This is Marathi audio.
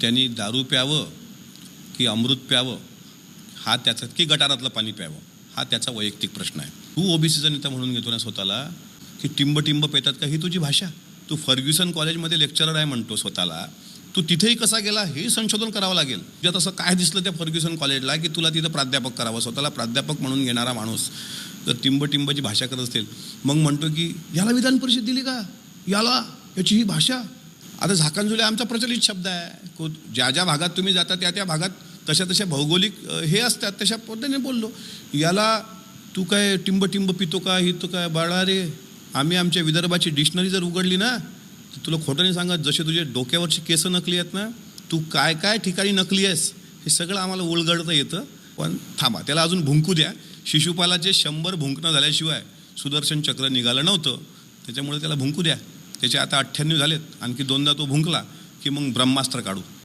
त्यांनी दारू प्यावं की अमृत प्यावं हा त्याचा की गटारातलं पाणी प्यावं हा त्याचा वैयक्तिक प्रश्न आहे. तू ओबीसीचा नेता म्हणून घेतो ना स्वतःला की टिंब टिंब पेतात का ही तुझी भाषा? तू फर्ग्युसन कॉलेजमध्ये लेक्चरर आहे म्हणतो स्वतःला. तू तिथेही कसा गेला हे संशोधन करावं लागेल. तुझ्यात तसं काय दिसलं त्या फर्ग्युसन कॉलेजला की तुला तिथं प्राध्यापक करावं स्वतःला प्राध्यापक म्हणून घेणारा माणूस तर टिंब टिंबची भाषा करत असेल मग म्हणतो की याला विधान परिषद दिली का? याला याची ही भाषा आता झाकणझुले आमचा प्रचलित शब्द आहे. को ज्या ज्या भागात तुम्ही जाता त्या त्या भागात तशा तशा भौगोलिक हे असतात तशा पद्धतीने बोललो. याला तू काय टिंब टिंब पितो का ही तू काय बाळा रे आम्ही आमच्या विदर्भाची डिक्शनरी जर उघडली ना तर तुला खोटं नाही सांगत जसे तुझे डोक्यावरची केस नकली आहेत ना तू काय काय ठिकाणी नकली आहेस हे सगळं आम्हाला उलगडता येतं. पण थांबा त्याला अजून भुंकू द्या. शिशुपालाचे शंभर भुंकणं झाल्याशिवाय सुदर्शन चक्र निघालं नव्हतं. त्याच्यामुळे त्याला भुंकू द्या. त्याचे आता अठ्ठ्याण्णव झालेत. आणखी दोनदा तो भुंकला की मग ब्रह्मास्त्र काढू.